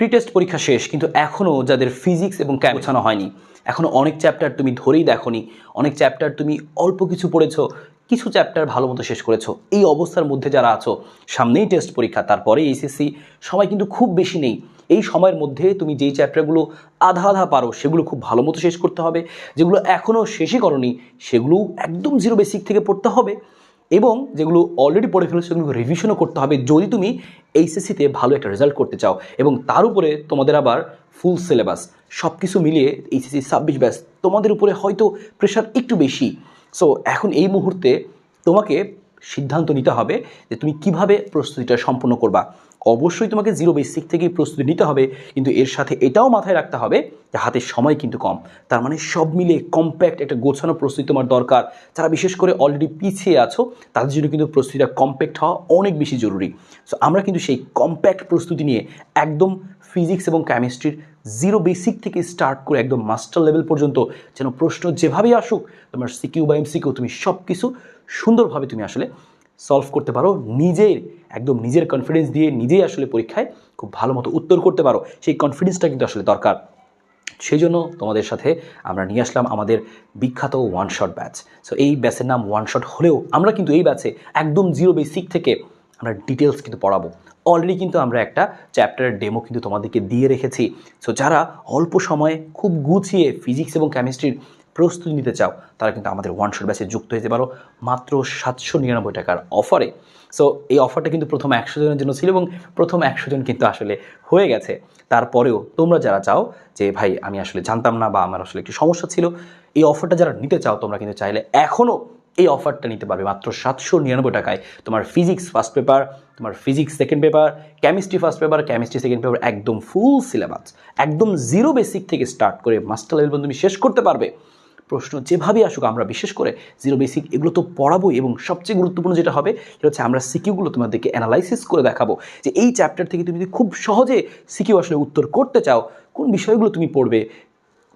Pre test পরীক্ষা শেষ কিন্তু এখনও যাদের ফিজিক্স এবং ক্যাম গোছানো হয়নি এখনও অনেক চ্যাপ্টার তুমি ধরেই দেখোনি অনেক চ্যাপ্টার তুমি অল্প কিছু পড়েছো কিছু চ্যাপ্টার ভালো মতো শেষ করেছ। এই অবস্থার মধ্যে যারা আছো সামনেই টেস্ট পরীক্ষা তারপরে এইচএসসি সময় কিন্তু খুব বেশি নেই। এই সময়ের মধ্যে তুমি যেই চ্যাপ্টারগুলো আধা আধা পারো সেগুলো খুব ভালো মতো শেষ করতে হবে। যেগুলো এখনও শেষই করনি সেগুলো একদম জিরো বেসিক থেকে পড়তে হবে। এবং যেগুলো অলরেডি পড়ে ফেলেছো, সেগুলো রিভিশনও করতে হবে যদি তুমি এইচএসসিতে ভালো একটা রেজাল্ট করতে চাও। এবং তার উপরে তোমাদের আবার ফুল সিলেবাস সব কিছু মিলিয়ে এইচএসসি ছাব্বিশ ব্যাস তোমাদের উপরে হয়তো প্রেশার একটু বেশি। সো এখন এই মুহূর্তে তোমাকে সিদ্ধান্ত নিতে হবে যে তুমি কীভাবে প্রস্তুতিটা সম্পন্ন করবা। অবশ্যই তোমাকে জিরো বেসিক থেকেই প্রস্তুতি নিতে হবে, কিন্তু এর সাথে এটাও মাথায় রাখতে হবে যে হাতে সময় কিন্তু কম। তার মানে সব মিলে কম্প্যাক্ট একটা গোছানো প্রস্তুতি তোমার দরকার। যারা বিশেষ করে অলরেডি পিছিয়ে আছো, তাদের জন্য কিন্তু প্রস্তুতিটা কম্প্যাক্ট হওয়া অনেক বেশি জরুরি। সো আমরা কিন্তু সেই কম্প্যাক্ট প্রস্তুতি নিয়ে একদম ফিজিক্স এবং কেমিস্ট্রির জিরো বেসিক থেকে স্টার্ট করে একদম মাস্টার লেভেল পর্যন্ত যেন প্রশ্ন যেভাবেই আসুক, তোমার সিকিউ বা এমসিকিউ তুমি সব কিছু সুন্দরভাবে তুমি আসলে সলভ করতে পারো নিজের একদম নিজের কনফিডেন্স দিয়ে নিজেই আসলে পরীক্ষায় খুব ভালো মতো উত্তর করতে পারো। সেই কনফিডেন্সটা কিন্তু আসলে দরকার। সেই জন্য তোমাদের সাথে আমরা নিয়ে আসলাম আমাদের বিখ্যাত ওয়ান শট ব্যাচ সো এই ব্যাচের নাম ওয়ান শট হলেও আমরা কিন্তু এই ব্যাচে একদম জিরো বেসিক থেকে আমরা ডিটেলস কিন্তু পড়াবো। অলরেডি কিন্তু আমরা একটা চ্যাপ্টারের ডেমো কিন্তু তোমাদেরকে দিয়ে রেখেছি। সো যারা অল্প সময়ে খুব গুছিয়ে ফিজিক্স এবং কেমিস্ট্রির প্রস্তুতি নিতে চাও, তারা কিন্তু আমাদের ওয়ান শট ব্যাচে যুক্ত হতে পারো, মাত্র সাতশো নিরানব্বই টাকার অফারে সো এই অফারটা কিন্তু প্রথম একশো জনের জন্য ছিল এবং প্রথম একশো জন কিন্তু আসলে হয়ে গেছে। তারপরেও তোমরা যারা চাও যে, ভাই, আমি আসলে জানতাম না বা আমার আসলে একটু সমস্যা ছিল, এই অফারটা যারা নিতে চাও, তোমরা কিন্তু চাইলে এখনও এই অফারটা নিতে পারবে মাত্র সাতশো নিরানব্বই টাকায়। তোমার ফিজিক্স ফার্স্ট পেপার তোমার physics second paper chemistry first paper chemistry second paper একদম ফুল সিলেবাস একদম জিরো বেসিক থেকে স্টার্ট করে মাস্টার লেভেল পর্যন্ত তুমি শেষ করতে পারবে। প্রশ্ন যেভাবেই আসুক, আমরা বিশেষ করে জিরো বেসিক এগুলো তো পড়াবোই এবং সবচেয়ে গুরুত্বপূর্ণ যেটা হবে সেটা হচ্ছে আমরা সিকিউগুলো তোমাদেরকে অ্যানালাইসিস করে দেখাবো যে এই চ্যাপ্টার থেকে তুমি যদি খুব সহজে সিকিউ আসলে উত্তর করতে চাও, কোন বিষয়গুলো তুমি পড়বে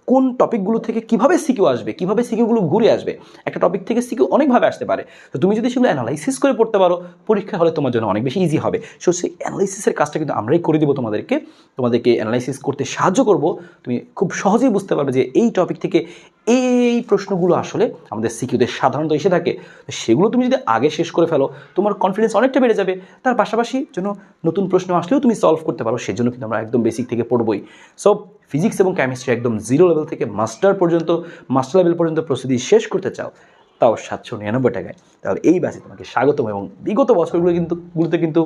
কোন টপিকগুলো থেকে কীভাবে সিকিউ আসবে, কীভাবে সিকিউগুলো ঘুরে আসবে, একটা টপিক থেকে সিকিউ অনেকভাবে আসতে পারে। তো তুমি যদি সেগুলো অ্যানালাইসিস করে পড়তে পারো, পরীক্ষা হলে তোমার জন্য অনেক বেশি ইজি হবে। সো সেই অ্যানালাইসিসের কাজটা কিন্তু আমরাই করে দেবো তোমাদেরকে। তোমাদেরকে অ্যানালাইসিস করতে সাহায্য করব। তুমি খুব সহজেই বুঝতে পারবে যে এই টপিক থেকে এই প্রশ্নগুলো আসলে আমাদের সিকিউদের সাধারণত এসে থাকে। সেগুলো তুমি যদি আগে শেষ করে ফেলো, তোমার কনফিডেন্স অনেকটা বেড়ে যাবে। তার পাশাপাশি যেন নতুন প্রশ্ন আসলেও তুমি সলভ করতে পারো, সেজন্য কিন্তু আমরা একদম বেসিক থেকে পড়বই। সো ফিজিক্স এবং কেমিস্ট্রি একদম জিরো লেভেল থেকে মাস্টার পর্যন্ত মাস্টার লেভেল পর্যন্ত প্রস্তুতি শেষ করতে চাও, তাও সাতশো নিরানব্বই টাকায়। তাহলে এই ব্যাচে তোমাকে স্বাগতম এবং বিগত বছরগুলো কিন্তু, গুলোতে কিন্তু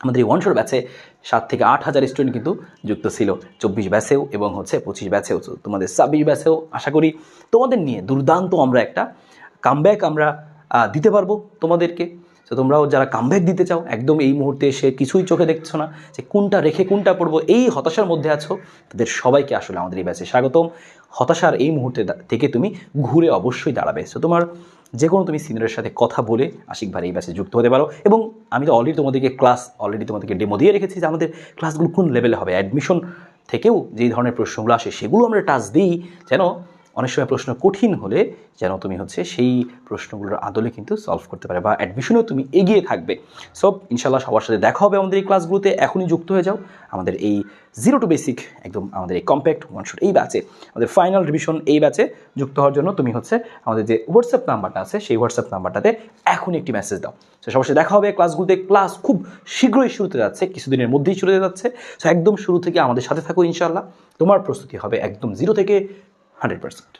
আমাদের এই ওয়ানশোর ব্যাচে সাত থেকে আট হাজার স্টুডেন্ট কিন্তু যুক্ত ছিল। চব্বিশ ব্যাচেও এবং হচ্ছে পঁচিশ ব্যাচেও তোমাদের ছাব্বিশ ব্যাচেও আশা করি তোমাদের নিয়ে দুর্দান্ত আমরা একটা কামব্যাক আমরা দিতে পারব তোমাদেরকে। তো তোমরাও যারা কামব্যাক দিতে চাও, একদম এই মুহূর্তে এসে কিছুই চোখে দেখছ না যে কোনটা রেখে কোনটা পড়ব, এই হতাশার মধ্যে আছো, তাদের সবাইকে আসলে আমাদের এই ব্যাচে স্বাগতম। হতাশার এই মুহূর্তে থেকে তুমি ঘুরে অবশ্যই দাঁড়াবে। সো তোমার যে কোনো তুমি সিনিয়রের সাথে কথা বলে আশিক ভাই এই ব্যাচে যুক্ত হতে পারো এবং আমি তো অলরেডি তোমাদেরকে ক্লাস অলরেডি তোমাদেরকে ডেমো দিয়ে রেখেছি যে আমাদের ক্লাসগুলো কোন লেভেলে হবে। অ্যাডমিশন থেকেও যেই ধরনের প্রশ্নগুলো আসে সেগুলো আমরা টাচ দিই, যেন অনেক সময় প্রশ্ন কঠিন হলে যেন তুমি হচ্ছে সেই প্রশ্নগুলোর আদলে কিন্তু সলভ করতে পারে বা অ্যাডমিশনেও তুমি এগিয়ে থাকবে। সো ইনশাল্লাহ সবার সাথে দেখা হবে আমাদের এই ক্লাসগুলোতে এখনই যুক্ত হয়ে যাও। আমাদের এই জিরো টু বেসিক একদম আমাদের এই কম্প্যাক্ট ওয়ান শুট এই ব্যাচে আমাদের ফাইনাল রিভিশন এই ব্যাচে যুক্ত হওয়ার জন্য তুমি হচ্ছে আমাদের যে হোয়াটসঅ্যাপ নাম্বারটা আছে, সেই হোয়াটসঅ্যাপ নাম্বারটাতে এখনই একটি মেসেজ দাও। তো সবার সাথে দেখা হবে ক্লাসগুলোতে ক্লাস খুব শীঘ্রই শুরুতে যাচ্ছে, কিছুদিনের মধ্যেই শুরু যাচ্ছে। সো একদম শুরু থেকে আমাদের সাথে থাকো ইনশাল্লাহ তোমার প্রস্তুতি হবে একদম জিরো থেকে হান্ড্রেড পার্সেন্ট